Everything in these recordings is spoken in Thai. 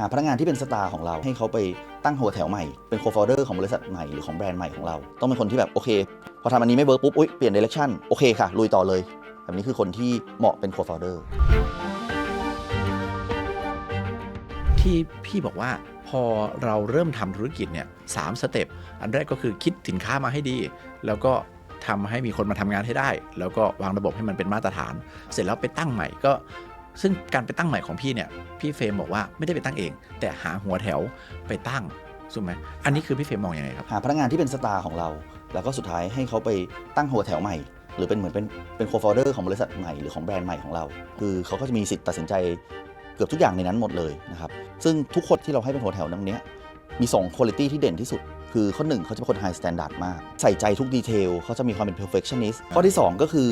หาพนักงานที่เป็นสตาร์ของเรา ให้เขาไปตั้งหัวแถวใหม่ เป็นโคฟอ u เดอร์ของบริษัทใหม่หรือของแบรนด์ใหม่ของเรา ต้องเป็นคนที่แบบโอเค พอทำอันนี้ไม่เวิร์กปุ๊บ อุ๊ย เปลี่ยนเดเรคชั่นโอเคค่ะ ลุยต่อเลย แบบนี้คือคนที่เหมาะเป็นโคฟอ u เดอร์ที่พี่บอกว่าพอเราเริ่มทำธุรกิจเนี่ยสามสเต็ปอันแรกก็คือคิดสินค้ามาให้ดี แล้วก็ทำให้มีคนมาทำงานให้ได้ แล้วก็วางระบบให้มันเป็นมาตรฐาน เสร็จแล้วไปตั้งใหม่ก็ ซึ่งการไปตั้งใหม่ของพี่เนี่ย พี่เฟรมบอกว่าไม่ได้ไปตั้งเอง แต่หาหัวแถวไปตั้งถูกไหมอันนี้คือพี่เฟรมมองอยังไงครับ หาพนักงานที่เป็นสตาร์ของเรา แล้วก็สุดท้ายให้เขาไปตั้งหัวแถวใหม่ หรือเป็นเหมือนเป็นเป็นโคฟอ u เดอร์ของบริษัทใหม่หรือของแบรนด์ใหม่ของเรา คือเขาก็จะมีสิทธิ์ตัดสินใจเกือบทุกอย่างในนั้นหมดเลยนะครับซึ่งทุกคนที่เราให้เป็นหัวแถวนั้นเนี้ยมี2 quality ที่เด่นที่สุด คือข้อหนึ่งเขาจะเป็นคน high standard มาก ใส่ใจทุกดีเทลเขาจะมีความเป็น perfectionist ข้อที่ 2 ก็คือ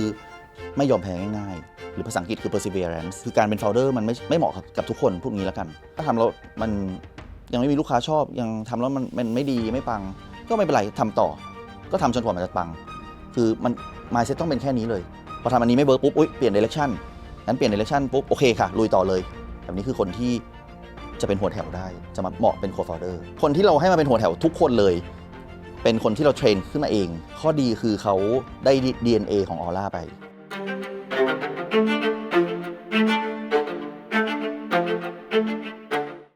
ไม่ยอมแพ้ง่ายๆ รือภาษาอังกฤษคือ perseverance คือการเป็น founder มันไม่ไม่เหมาะกับทุกคนพูดงี้แล้วกัน ถ้าทำแล้วมันยังไม่มีลูกค้าชอบยังทำแล้วมันมันไม่ดีไม่ปัง ก็ไม่เป็นไรทำต่อ ก็ทำจนกว่ามันจะปัง คือมัน mindset ต้องเป็นแค่นี้เลย พอทำอันนี้ไม่เวิร์กปุ๊บอุ๊ยเปลี่ยน direction งั้นเปลี่ยน direction ปุ๊บโอเคค่ะลุยต่อเลย แบบนี้คือคนที่จะเป็นหัวแถวได้ จะมาเหมาะเป็น co-founder คนที่เราให้มาเป็นหัวแถวทุกคนเลย เป็นคนที่เราเทรนขึ้นมาเอง ข้อดีคือเขาได้ DNA ของออร่าไป Thank you.